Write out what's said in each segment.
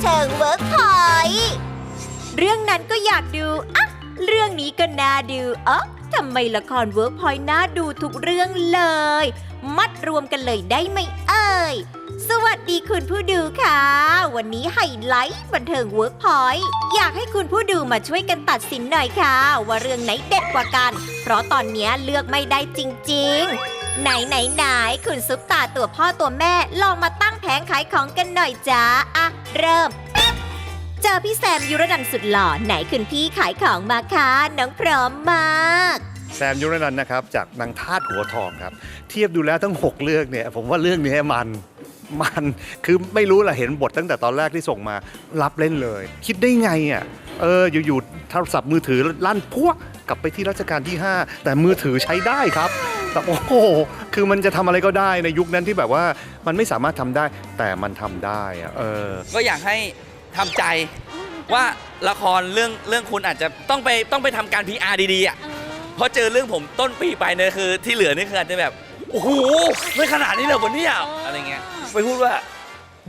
เทิงเวิร์กพอยต์เรื่องนั้นก็อยากดูอะเรื่องนี้ก็น่าดูอ๊ะทำไมละครเวิร์กพอยต์น่าดูทุกเรื่องเลย มัดรวมกันเลยได้ไหมเอ่ย สวัสดีคุณผู้ดูค่ะ วันนี้ไฮไลท์บันเทิงเวิร์กพอยต์อยากให้คุณผู้ดูมาช่วยกันตัดสินหน่อยค่ะ ว่าเรื่องไหนเด็ดกว่ากัน เพราะตอนนี้เลือกไม่ได้จริง ๆ ไหนไหนไหนคุณซุปตาตัวพ่อตัวแม่ลองมาตั้งแผงขายของกันหน่อยจ้าอะเริ่ม เจอพี่แซมยุรนันสุดหล่อไหนคุณพี่ขายของมาคะน้องพร้อมมากแซมยุรนันนะครับจากนางทาสหัวทองครับ เทียบดูแล้วทั้ง 6 เรื่องเนี่ย ผมว่าเรื่องนี้มันมันคือไม่รู้ละเห็นบทตั้งแต่ตอนแรกที่ส่งมารับเล่นเลย คิดได้ไงอะเอออยู่ๆโทรศัพท์มือถือลั่นพวกกลับไปที่รัชกาลที่ 5 แต่มือถือใช้ได้ครับ แบบโอ้โหคือมันจะทำอะไรก็ได้ในยุคนั้นที่แบบว่ามันไม่สามารถทำได้ แต่มันทำได้อะเออ ก็อยากให้ทำใจว่าละครเรื่องเรื่องคุณอาจจะต้องไปต้องไปทำการ PR ดีๆอะเพราะเจอเรื่องผมต้นปีไปเนี่ยคือ ที่เหลือนี่คืออาจจะแบบโอ้โหไม่ขนาดนี้เลยวันนี้อะไรเงี้ยไปพูดว่า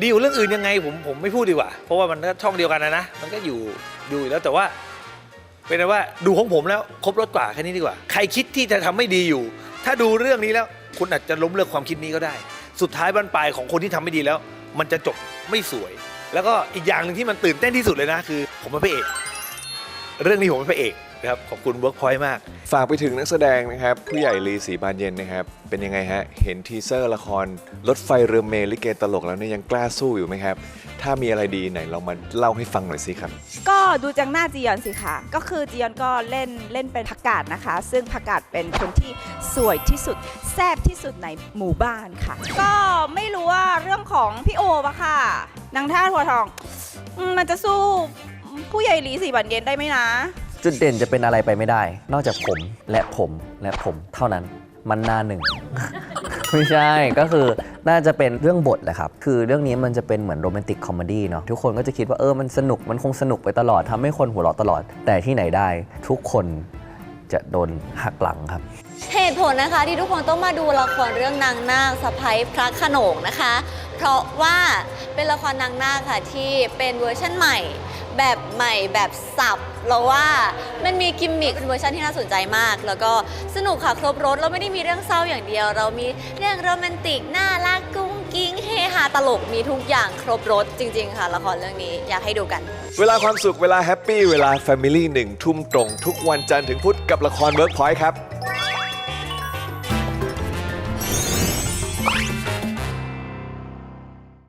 ดีกว่าเรื่องอื่นยังไงผมผมไม่พูดดีกว่า เพราะว่ามันก็ช่องเดียวกันนะนะมันก็อยู่อยู่อยู่แล้วแต่ว่า เป็นไงว่าดูของผมแล้วครบรถกว่าแค่นี้ดีกว่า ใครคิดที่จะทำไม่ดีอยู่ ถ้าดูเรื่องนี้แล้วคุณอาจจะล้มเลิกความคิดนี้ก็ได้ สุดท้ายบรรปลายของคนที่ทำไม่ดีแล้ว มันจะจบไม่สวย แล้วก็อีกอย่างหนึ่งที่มันตื่นเต้นที่สุดเลยนะ คือ ผมเป็นพระเอก เรื่องนี้ผมเป็นพระเอก ครับ ขอบคุณเวิร์กพอยต์มาก ฝากไปถึงนักแสดงนะครับ ผู้ใหญ่ลีสีบานเย็นนะครับ เป็นยังไงฮะ เห็นทีเซอร์ละคร รถไฟเรือเมลิเกตลกแล้วเนี่ยยังกล้าสู้อยู่ไหมครับ ถ้ามีอะไรดีไหนเรามาเล่าให้ฟังหน่อยสิครับ ก็ดูจากหน้าจียอนสิคะก็คือจียอนก็เล่นเล่นเป็นผักกาดนะคะ ซึ่งผักกาดเป็นคนที่สวยที่สุดแซ่บที่สุดในหมู่บ้านค่ะ ก็ไม่รู้ว่าเรื่องของพี่โอปะค่ะนางท่าทัวทองอืมมันจะสู้ผู้ใหญ่หลีสีบันเย็นได้ไหมนะ จุดเด่นจะเป็นอะไรไปไม่ได้ นอกจากผมและผมและผมเท่านั้นมันหน้าหนึ่ง ไม่ใช่ก็คือน่าจะเป็นเรื่องบทแหละครับ คือเรื่องนี้มันจะเป็นเหมือนโรแมนติกคอมเมดี้เนาะทุกคนก็จะคิดว่าเออมันสนุกมันคงสนุกไปตลอดทำให้คนหัวเราะตลอด แต่ที่ไหนได้ ทุกคนจะโดนหักหลังครับ เหตุผลนะคะที่ทุกคนต้องมาดูละครเรื่องนางนาคสะพ้ยพระโขนงนะคะ เพราะว่าเป็นละครนางนาคค่ะที่เป็นเวอร์ชันใหม่ แบบใหม่แบบสับเราว่ามันมีกิมมิคเป็นเวอร์ชันที่น่าสนใจมาก แล้วก็สนุกค่ะครบรถเราไม่ได้มีเรื่องเศร้าอย่างเดียว เรามีเรื่องโรแมนติกน่ารักกุ้งกิ้งเฮฮาตลกมีทุกอย่างครบรถจริง ๆ ค่ะ ละครเรื่องนี้อยากให้ดูกัน เวลาความสุขเวลาแฮปปี้เวลาแฟมิลี่หนึ่งทุ่มตรง ทุกวันจันทร์ถึงพุธกับละครเวิร์กพอยต์ครับ